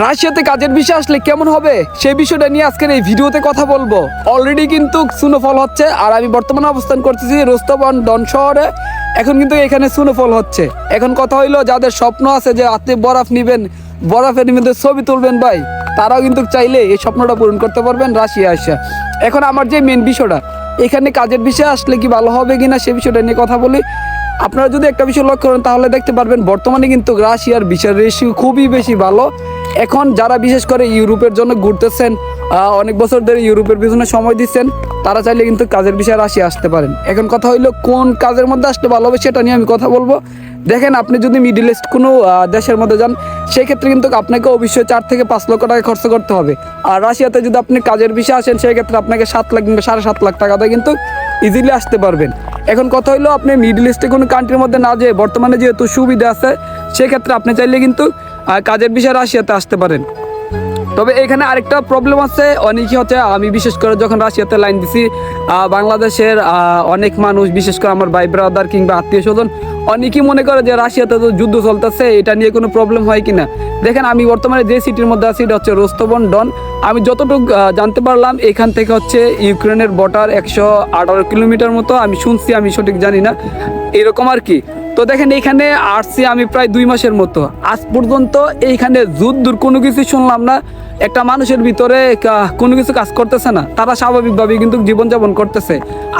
রাশিয়াতে কাজের বিষয় আসলে কেমন হবে? সেই বিষয়টা নিয়ে আজকের এই ভিডিওতে কথা বলব। অলরেডি কিন্তু স্নোফল হচ্ছে, আর আমি বর্তমানে অবস্থান করতেছি রোস্তবন ডন শহরে। এখন কিন্তু এখানে স্নোফল হচ্ছে। এখন কথা হইল, যাদের স্বপ্ন আছে যে আপনি বরফ নিবেন, বরফের মধ্যে ছবি তুলবেন ভাই, তারাও কিন্তু চাইলে এই স্বপ্নটা পূরণ করতে পারবেন রাশিয়া আসা এখন আমার যে মেন বিষয়টা, এখানে কাজের বিষয় আসলে কি ভালো হবে কিনা সে বিষয়টা নিয়ে কথা বলি। আপনারা যদি একটা বিষয় লক্ষ্য করেন, তাহলে দেখতে পারবেন বর্তমানে কিন্তু রাশিয়ার বিচার রেশিও খুবই বেশি ভালো। এখন যারা বিশেষ করে ইউরোপের জন্য ঘুরতেছেন অনেক বছর ধরে ইউরোপের পিছনে সময় দিচ্ছেন, তারা চাইলে কিন্তু কাজের বিষয়ে রাশিয়া আসতে পারেন। এখন কথা হইল কোন কাজের মধ্যে আসলে ভালো হবে সেটা নিয়ে আমি কথা বলব। দেখেন, আপনি যদি মিডিল ইস্ট কোনো দেশের মধ্যে যান সেই ক্ষেত্রে কিন্তু আপনাকে অবশ্যই চার থেকে পাঁচ লক্ষ টাকা খরচ করতে হবে। আর রাশিয়াতে যদি আপনি কাজের বিষয়ে আসেন সেই ক্ষেত্রে আপনাকে সাত লাখ কিংবা সাড়ে সাত লাখ টাকাতে কিন্তু ইজিলি আসতে পারবেন। এখন কথা হইল আপনি মিডল ইস্টে কোনো কান্ট্রির মধ্যে না যেয়ে বর্তমানে যেহেতু সুবিধা আছে, সেক্ষেত্রে আপনি চাইলে কিন্তু কাজের বিষয়ে রাশিয়াতে আসতে পারেন। তবে এখানে আরেকটা প্রবলেম আছে, অনেকই হচ্ছে, আমি বিশেষ করে যখন রাশিয়াতে লাইন দিছি বাংলাদেশের অনেক মানুষ, বিশেষ করে আমার ভাই ব্রাদার কিংবা আত্মীয় স্বজন, অনেকেই মনে করে যে রাশিয়াতে তো যুদ্ধ চলতেছে, এটা নিয়ে কোনো প্রবলেম হয় কিনা। দেখেন, আমি বর্তমানে যে সিটির মধ্যে আছি, এটা হচ্ছে রোস্তবন ডন। আমি যতটুকু জানতে পারলাম, এখান থেকে হচ্ছে ইউক্রেনের বর্ডার একশো আঠারো কিলোমিটার মতো, আমি শুনছি, আমি সঠিক জানি না। এরকম আর কি। তো দেখেন এইখানে আসছি আমি প্রায় দুই মাসের মতো। আজ পর্যন্ত এইখানে যুদ্ধর কোনো কিছু শুনলাম না। একটা মানুষের ভিতরে কোনো কিছু কাজ করতেছে না। তারা স্বাভাবিকভাবে কিন্তু জীবনযাপন করতেছে।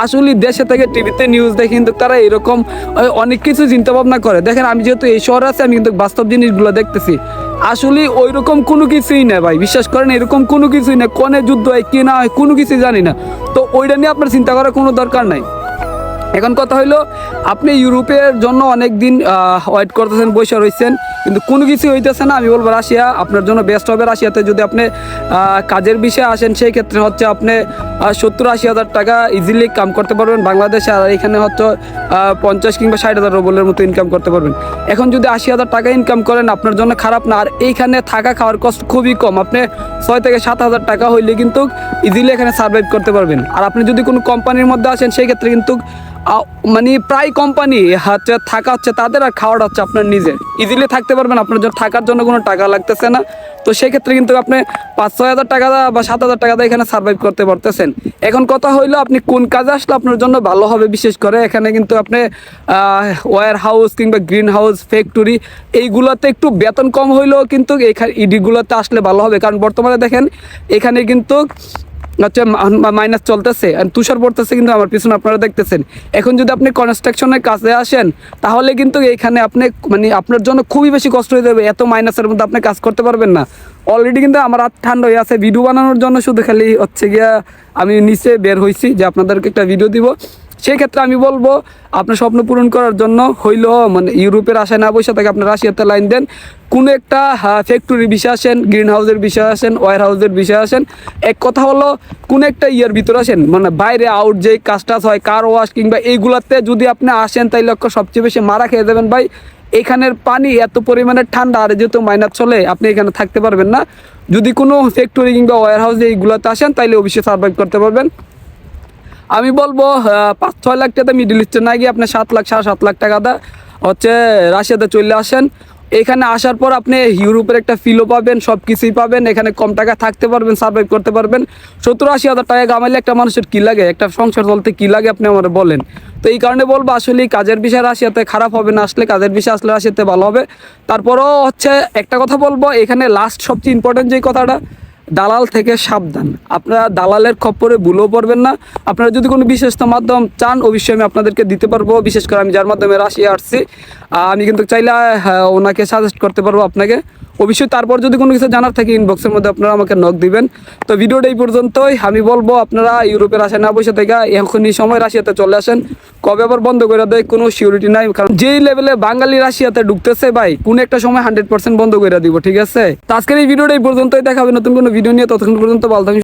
আসলে দেশে থেকে টিভিতে নিউজ দেখে কিন্তু তারা এরকম অনেক কিছু চিন্তা ভাবনা করে। দেখেন আমি যেহেতু এই শহরে আছি, আমি কিন্তু বাস্তব জিনিসগুলো দেখতেছি। আসলে ওই রকম কোনো কিছুই না ভাই, বিশ্বাস করেন, এরকম কোনো কিছুই না। কোনে যুদ্ধ হয়, কি না হয়, কোনো কিছুই জানি না। তো ওইটা নিয়ে আপনার চিন্তা করার কোনো দরকার নাই। এখন কথা হইল, আপনি ইউরোপের জন্য অনেক দিন ওয়েট করতেছেন, বসে রয়েছেন কিন্তু কোনো কিছু হইতেছে না। আমি বলব রাশিয়া, আপনার জন্য বেস্ট হবে রাশিয়াতে। যদি আপনি কাজের বিষয়ে আসেন, সেই ক্ষেত্রে হচ্ছে আপনি সত্তর আশি হাজার টাকা ইজিলি কাম করতে পারবেন বাংলাদেশে, আর এখানে হচ্ছে পঞ্চাশ কিংবা ষাট হাজার রুবলের মতো ইনকাম করতে পারবেন। এখন যদি আশি হাজার টাকা ইনকাম করেন, আপনার জন্য খারাপ না। আর এইখানে থাকা খাওয়ার কষ্ট খুবই কম। আপনি ছয় থেকে সাত হাজার টাকা হইলে কিন্তু ইজিলি এখানে সার্ভাইভ করতে পারবেন। আর আপনি যদি কোনো কোম্পানির মধ্যে আসেন, সেই ক্ষেত্রে কিন্তু মানে প্রায় কোম্পানি হচ্ছে থাকা হচ্ছে, তাদের আর খাওয়াটা হচ্ছে আপনার নিজের। ইজিলি থাকতে পারবেন, আপনার জন্য থাকার জন্য কোনো টাকা লাগতেছে না। তো সেক্ষেত্রে কিন্তু আপনি পাঁচ, ছয় হাজার টাকা বা সাত হাজার টাকা দিয়ে এখানে সার্ভাইভ করতে পারতেছেন। এখন কথা হইল, আপনি কোন কাজে আসলে আপনার জন্য ভালো হবে বিশেষ করে? এখানে কিন্তু আপনি ওয়ার হাউস কিংবা গ্রিন হাউস ফ্যাক্টরি এইগুলোতে একটু বেতন কম হইলেও কিন্তু এখানে ইডিগুলোতে আসলে ভালো হবে। কারণ বর্তমানে দেখেন, এখানে কিন্তু হচ্ছে মাইনাস চলতেছে, আর তুষার পড়তেছে কিন্তু আমার পিছনে আপনারা দেখতেছেন। এখন যদি আপনি কনস্ট্রাকশনের কাজে আসেন, তাহলে কিন্তু এখানে আপনি মানে আপনার জন্য খুবই বেশি কষ্ট হয়ে যাবে, এত মাইনাসের মধ্যে আপনি কাজ করতে পারবেন না। অলরেডি কিন্তু আমার হাত ঠান্ডা হয়ে আছে ভিডিও বানানোর জন্য শুধু খালি হচ্ছে গিয়া আমি নিচে বের হয়েছি যে আপনাদেরকে একটা ভিডিও দিব। সেই ক্ষেত্রে আমি বলব, আপনার স্বপ্ন পূরণ করার জন্য হইল মানে ইউরোপের আশায় না বসে থেকে আপনি রাশিয়াতে লাইন দেন। কোনো একটা ফ্যাক্টরির বিষয়ে আসেন গ্রিন হাউসের বিষয় আসেন ওয়ার হাউসের বিষয়ে আসেন, এক কথা হলো কোনো একটা ইয়ার ভিতরে আসেন। মানে বাইরে আউট যে কাজ টাজ হয় কার ওয়াশ কিংবা এইগুলাতে যদি আপনি আসেন, তাইলে লক্ষ্য সবচেয়ে বেশি মারা খেয়ে যাবেন। ভাই, এখানের পানি এত পরিমাণে ঠান্ডা, আর যেহেতু মাইনাস চলে, আপনি এখানে থাকতে পারবেন না। যদি কোনো ফ্যাক্টরি কিংবা ওয়ার হাউস এইগুলোতে আসেন, তাইলে অবশ্যই সার্ভাইভ করতে পারবেন। আমি বলব পাঁচ, ছয় লাখ টাকা মিডিল ইস্টে না গিয়ে আপনি সাত লাখ, সাড়ে সাত লাখ টাকা দা, হচ্ছে রাশিয়াতে চলে আসেন। এখানে আসার পর আপনি ইউরোপের একটা ফিলও পাবেন সব কিছুই পাবেন, এখানে কম টাকা থাকতে পারবেন সার্ভাইভ করতে পারবেন। সত্তর, আশি হাজার টাকা কামাইলে একটা মানুষের কী লাগে, একটা সংসার চলতে কী লাগে আপনি আমার বলেন। তো এই কারণে বলব আসলে কাজের বিষয় রাশিয়াতে খারাপ হবে না, আসলে কাজের বিষয় আসলে রাশিয়াতে ভালো হবে। তারপরও হচ্ছে একটা কথা বলব, এখানে লাস্ট সবচেয়ে ইম্পর্টেন্ট যে কথাটা দালাল থেকে সাবধান। আপনারা দালালের খপ্পরে ভুলেও পড়বেন না। আপনারা যদি কোনো বিশেষ মাধ্যম চান অবশ্যই আমি আপনাদেরকে দিতে পারব। বিশেষ করে আমি যার মাধ্যমে রাশিয়া আসছি আমি কিন্তু চাইলে ওনাকে সাজেস্ট করতে পারব আপনাকে। অবশ্যই তারপর যদি কোনো কিছু জানার থাকে ইনবক্সের মধ্যে আপনারা আমাকে নক দিবেন। তো ভিডিওটা এই পর্যন্তই। আমি বলব, আপনারা ইউরোপের আসে না বসে থেকে এখনই সময় রাশিয়াতে চলে আসেন। কবে আবার বন্ধ করে দেয় কোনো সিউরিটি নাই, কারণ যেই লেভেলে বাঙালি রাশিয়াতে ঢুকতেছে ভাই, কোন একটা সময় হান্ড্রেড পার্সেন্ট বন্ধ করে দিব, ঠিক আছে? তো আজকের এই ভিডিওটা এই পর্যন্তই। দেখাবে নতুন কোনো ভিডিও নিয়ে, ততক্ষণ পর্যন্ত থাকুন